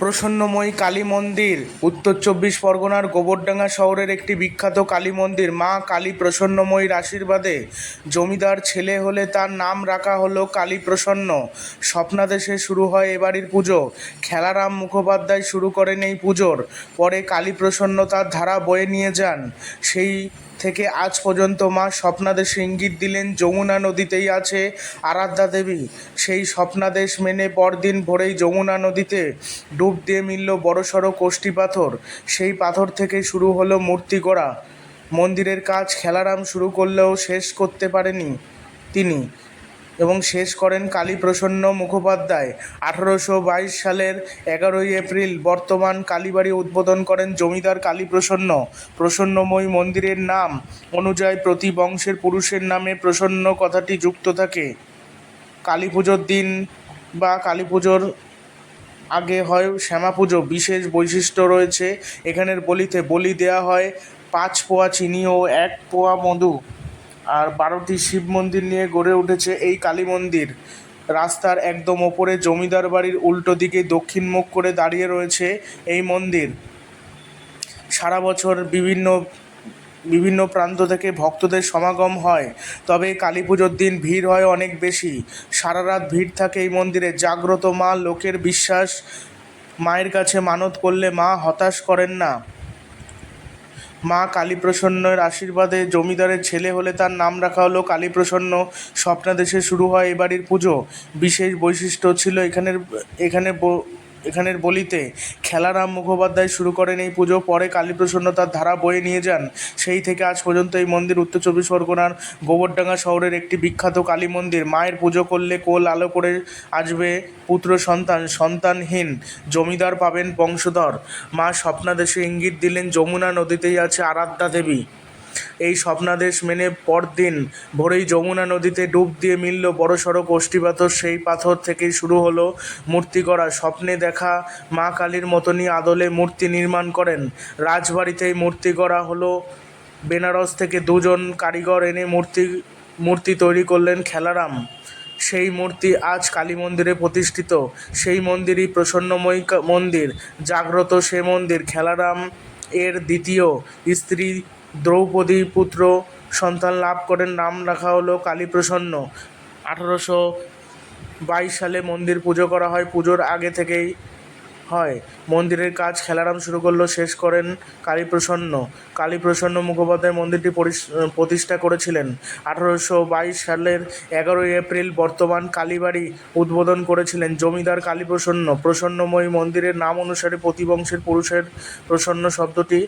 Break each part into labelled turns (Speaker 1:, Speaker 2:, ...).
Speaker 1: প্রসন্নময়ী কালী মন্দির, উত্তর চব্বিশ পরগনার গোবরডাঙ্গা শহরের একটি বিখ্যাত কালী মন্দির। মা কালী প্রসন্নময়ীর আশীর্বাদে জমিদার ছেলে হলে তার নাম রাখা হলো কালী প্রসন্ন। স্বপ্নাদেশে শুরু হয় এবাড়ির পুজো। খেলারাম মুখোপাধ্যায় শুরু করেন এই পুজোর। পরে কালী প্রসন্ন তার ধারা বয়ে নিয়ে যান। সেই থেকে আজ পর্যন্ত মা স্বপ্নাদেশ ইঙ্গিত দিলেন, যমুনা নদীতেই আছে আরাধ্যা দেবী। সেই স্বপ্নাদেশ মেনে পরদিন ভোরেই যমুনা নদীতে ডুব দিয়ে মিলল বড়সড় কোষ্ঠী পাথর। সেই পাথর থেকে শুরু হলো মূর্তি গড়া। মন্দিরের কাজ খেলারাম শুরু করলেও শেষ করতে পারেনি তিনি। এবং শেষ করেন কালীপ্রসন্ন মুখোপাধ্যায়। আঠারোশো বাইশ সালের এগারোই এপ্রিল বর্তমান কালীবাড়ি উদ্বোধন করেন জমিদার কালীপ্রসন্ন। প্রসন্নময়ী মন্দিরের নাম অনুযায়ী প্রতি বংশের পুরুষের নামে প্রসন্ন কথাটি যুক্ত থাকে। কালী পুজোর দিন বা কালী পুজোর আগে হয় শ্যামা পুজো বিশেষ বৈশিষ্ট্য রয়েছে। এখানের বলিতে বলি দেওয়া হয়, পাঁচ পোয়া চিনি ও এক পোয়া মধু। আর বারোটি শিব মন্দির নিয়ে গড়ে উঠেছে এই কালী মন্দির। রাস্তার একদম ওপরে জমিদার বাড়ির উল্টো দিকে দক্ষিণ মুখ করে দাঁড়িয়ে রয়েছে এই মন্দির। সারা বছর বিভিন্ন বিভিন্ন প্রান্ত থেকে ভক্তদের সমাগম হয়, তবে কালী পুজোর দিন ভিড় হয় অনেক বেশি। সারা রাত ভিড় থাকে এই মন্দিরে, জাগ্রত মা, লোকের বিশ্বাস, মায়ের কাছে মানত করলে মা হতাশ করেন না। মা কালীপ্রসন্নের আশীর্বাদে জমিদারের ছেলে হলে তার নাম রাখা হলো কালীপ্রসন্ন। স্বপ্নাদেশে শুরু হয় এবাড়ির পুজো। বিশেষ বৈশিষ্ট্য ছিল এখানের, এখানে এখানের বলিতে খেলারাম মুখোপাধ্যায় শুরু করেন এই পুজো, পরে কালীপ্রসন্ন তার ধারা বয়ে নিয়ে যান। সেই থেকে আজ পর্যন্ত এই মন্দির উত্তর চব্বিশ পরগনার গোবরডাঙ্গা শহরের একটি বিখ্যাত কালী মন্দির। মায়ের পুজো করলে কোল আলো করে আসবে পুত্র সন্তান, সন্তানহীন জমিদার পাবেন বংশধর। মা স্বপ্নাদেশে ইঙ্গিত দিলেন, যমুনা নদীতেই আছে আরাধ্যা দেবী। এই স্বপ্নাদেশ মেনে পরদিন ভোরেই যমুনা নদীতে ডুব দিয়ে মিলল বড়সড় কোষ্ঠী পাথর সেই পাথর থেকেই শুরু হলো মূর্তি করা স্বপ্নে দেখা মা কালীর মতনই আদলে মূর্তি নির্মাণ করেন। রাজবাড়িতেই মূর্তি করা হলো। বেনারস থেকে দুজন কারিগর এনে মূর্তি মূর্তি তৈরি করলেন খেলারাম। সেই মূর্তি আজ কালী মন্দিরে প্রতিষ্ঠিত। সেই মন্দিরই প্রসন্নময়ী মন্দির। জাগ্রত সে মন্দির। খেলারাম এর দ্বিতীয় স্ত্রী দ্রৌপদী পুত্র সন্তান লাভ করেন, নাম রাখা হলো কালীপ্রসন্ন। আঠারোশো বাইশ সালে মন্দির পুজো করা হয়, পুজোর আগে থেকেই হয়। মন্দিরের কাজ খেলারাম শুরু করল, শেষ করেন কালীপ্রসন্ন। কালীপ্রসন্ন মুখোপাধ্যায় মন্দিরটি প্রতিষ্ঠা করেছিলেন। আঠারোশো বাইশ সালের এগারোই এপ্রিল বর্তমান কালীবাড়ি উদ্বোধন করেছিলেন জমিদার কালীপ্রসন্ন। প্রসন্নময়ী মন্দিরের নাম অনুসারে প্রতি বংশের পুরুষের প্রসন্ন শব্দটি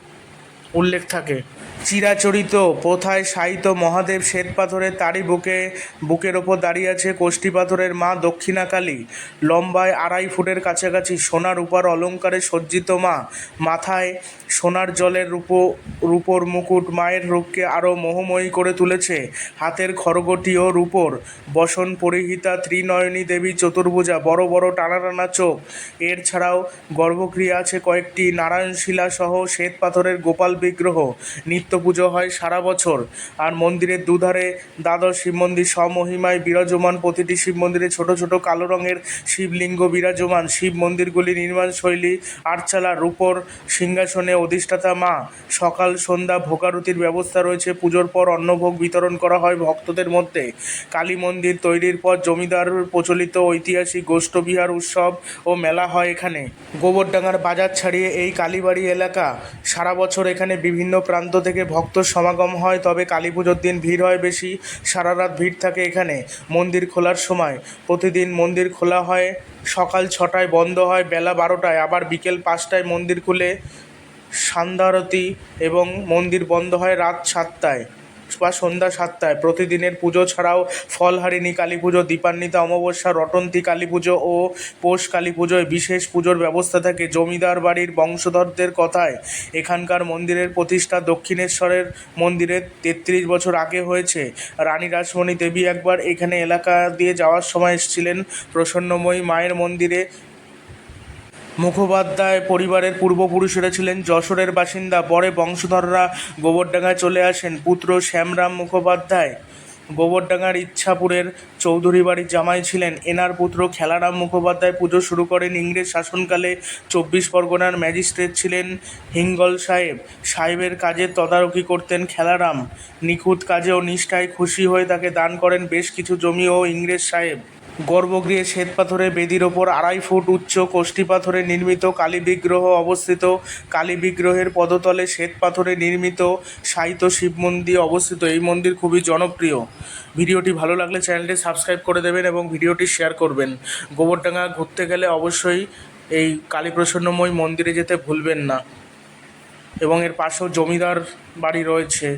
Speaker 1: উল্লেখ থাকে। চিরাচরিত প্রথায় সাহিত্য মহাদেব শ্বেত পাথরের তারই বুকে, বুকের ওপর দাঁড়িয়ে আছে কোষ্ঠী পাথরের মা দক্ষিণাকালী। লম্বায় আড়াই ফুটের কাছাকাছি সোনার উপর অলঙ্কারে সজ্জিত মা। মাথায় সোনার জলের রূপো, রূপোর মুকুট মায়ের রূপকে আরও মোহময়ী করে তুলেছে। হাতের খড়গটিও রূপোর বসন পরিহিতা ত্রিনয়নী দেবী চতুর্ভুজা বড় বড় টানা টানা চোখ। এর ছাড়াও গর্ভক্রিয়া আছে কয়েকটি নারায়ণশিলা সহ শ্বেত পাথরের গোপাল বিগ্রহ। নিত্য পুজো হয় সারা বছর। আর মন্দিরের দুধারে দ্বাদশ শিব মন্দির স্বমহিমায় বিরাজমান প্রতিটি শিব মন্দিরে ছোট ছোট কালো রঙের শিবলিঙ্গ বিরাজমান। শিব মন্দিরগুলি নির্মাণ শৈলী আটচালা রূপর সিংহাসনে অধিষ্ঠাতা মা। সকাল, সন্ধ্যা ভোগারতির ব্যবস্থা রয়েছে। পুজোর পর অন্নভোগ বিতরণ করা হয় ভক্তদের মধ্যে। কালী মন্দির তৈরির পর জমিদার প্রচলিত ঐতিহাসিক গোষ্ঠবিহার উৎসব ও মেলা হয় এখানে। গোবরডাঙ্গার বাজার ছাড়িয়ে এই কালীবাড়ি এলাকা সারা বছর এখানে বিভিন্ন প্রান্ত থেকে ভক্ত সমাগম হয়, তবে কালী পুজোর দিন ভিড় হয় বেশি সারা রাত ভিড় থাকে এখানে। মন্দির খোলার সময়। প্রতিদিন মন্দির খোলা হয়, সকাল ছটায় বন্ধ হয়, বেলা বারোটায়, আবার বিকেল পাঁচটায় মন্দির খুলে সান্ধ্যারতি এবং মন্দির বন্ধ হয় রাত সাতটায়। বা সন্ধ্যা সাতটায়। প্রতিদিনের পুজো ছাড়াও ফলহারিণী কালী পুজো, দীপান্বিতা অমাবস্যা, রটন্তী কালী পুজো ও পৌষ কালী পুজোয় বিশেষ পুজোর ব্যবস্থা থাকে জমিদার বাড়ির বংশধরদের কথায়। এখানকার মন্দিরের প্রতিষ্ঠা দক্ষিণেশ্বরের মন্দিরের তেত্রিশ বছর আগে হয়েছে। রানী রাসমণি দেবী একবার এখানে এলাকা দিয়ে যাওয়ার সময় এসেছিলেন প্রসন্নময়ী মায়ের মন্দিরে। মুখোপাধ্যায় পরিবারের পূর্বপুরুষেরা ছিলেন যশোরের বাসিন্দা, পরে বংশধররা গোবরডাঙ্গায় চলে আসেন পুত্র শ্যামরাম মুখোপাধ্যায়। গোবরডাঙ্গার ইচ্ছাপুরের চৌধুরী বাড়ির জামাই ছিলেন। এনার পুত্র খেলারাম মুখোপাধ্যায় পুজো শুরু করেন ইংরেজ শাসনকালে। চব্বিশ পরগনার ম্যাজিস্ট্রেট ছিলেন হিঙ্গল সাহেব। সাহেবের কাজের তদারকি করতেন খেলারাম। নিখুঁত কাজে ও নিষ্ঠায় খুশি হয়ে তাকে দান করেন বেশ কিছু জমি ও ইংরেজ সাহেব। গর্ভগৃহে শ্বেতপাথরের বেদির ওপর আড়াই ফুট উচ্চ কোষ্ঠী পাথরে নির্মিত কালী বিগ্রহ অবস্থিত। কালী বিগ্রহের পদতলে শ্বেতপাথরে নির্মিত সাহিত্য শিব মন্দির অবস্থিত। এই মন্দির খুবই জনপ্রিয়। ভিডিওটি ভালো লাগলে চ্যানেলটি সাবস্ক্রাইব করে দেবেন এবং ভিডিওটি শেয়ার করবেন। গোবরডাঙ্গা ঘুরতে গেলে অবশ্যই এই কালীপ্রসন্নময় মন্দিরে যেতে ভুলবেন না। এবং এর পাশেও জমিদার বাড়ি রয়েছে।